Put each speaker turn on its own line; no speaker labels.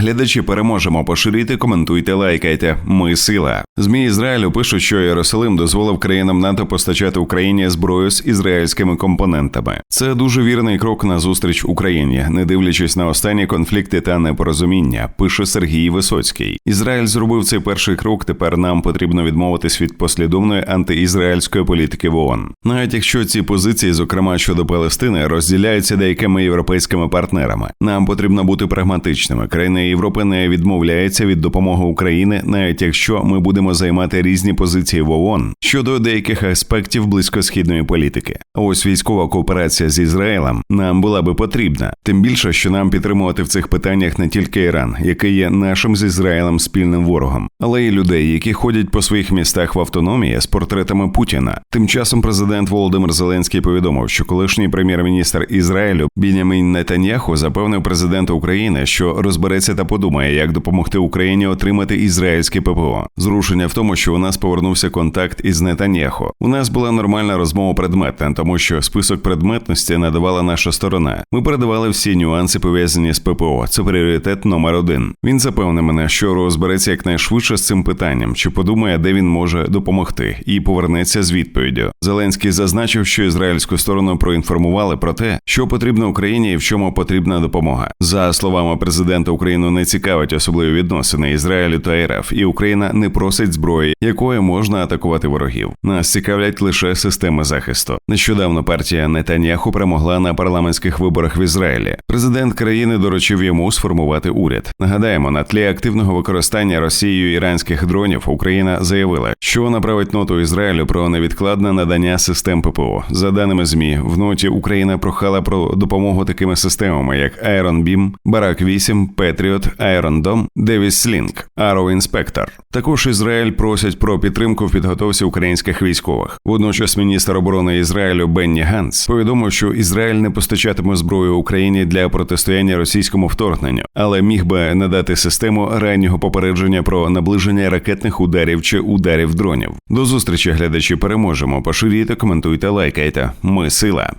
Глядачі переможемо. Поширюйте, коментуйте, лайкайте. Ми сила. Змі Ізраїлю пишуть, що Єрусалим дозволив країнам НАТО постачати Україні зброю з ізраїльськими компонентами. Це дуже вірний крок на зустріч Україні, не дивлячись на останні конфлікти та непорозуміння. Пише Сергій Висоцький. Ізраїль зробив цей перший крок. Тепер нам потрібно відмовитись від послідовної антиізраїльської політики в ООН. Навіть якщо ці позиції, зокрема щодо Палестини, розділяються деякими європейськими партнерами. Нам потрібно бути прагматичними. Країни Європи не відмовляються від допомоги Україні, навіть якщо ми будемо займати різні позиції в ООН щодо деяких аспектів близькосхідної політики. Ось військова кооперація з Ізраїлем нам була би потрібна, тим більше, що нам підтримувати в цих питаннях не тільки Іран, який є нашим з Ізраїлем спільним ворогом, але й людей, які ходять по своїх містах в автономії з портретами Путіна. Тим часом президент Володимир Зеленський повідомив, що колишній прем'єр-міністр Ізраїлю Бінямін Нетаньяху запевнив президента України, що розбереться та подумає, як допомогти Україні отримати ізраїльське ППО. Зрушення в тому, що у нас повернувся контакт із Нетаньяху. У нас була нормальна розмова предметна, тому що список предметності надавала наша сторона. Ми передавали всі нюанси пов'язані з ППО. Це пріоритет номер один. Він запевнив мене, що розбереться якнайшвидше з цим питанням, чи подумає, де він може допомогти, і повернеться з відповіддю. Зеленський зазначив, що ізраїльську сторону проінформували про те, що потрібно Україні і в чому потрібна допомога. За словами президента, Україну не цікавить особливі відносини Ізраїлю та РФ, і Україна не просить зброї, якою можна атакувати ворогів. Нас цікавлять лише системи захисту. Нещодавно партія Нетаньяху перемогла на парламентських виборах в Ізраїлі. Президент країни доручив йому сформувати уряд. Нагадаємо, на тлі активного використання Росією іранських дронів Україна заявила, що направить ноту Ізраїлю про невідкладне надання систем ППО. За даними змі, в ноті Україна прохала про допомогу такими системами, як Iron Beam, Барак 8, Patriot, Iron Dome, Davis Sling, Arrow Inspector. Також Ізраїль просять про підтримку в підготовці українських військових. Водночас міністр оборони Ізраїлю Бенні Ганс повідомив, що Ізраїль не постачатиме зброю Україні для протистояння російському вторгненню, але міг би надати систему раннього попередження про наближення ракетних ударів чи ударів дронів. До зустрічі глядачі переможемо. Поширюйте, коментуйте, лайкайте. Ми сила.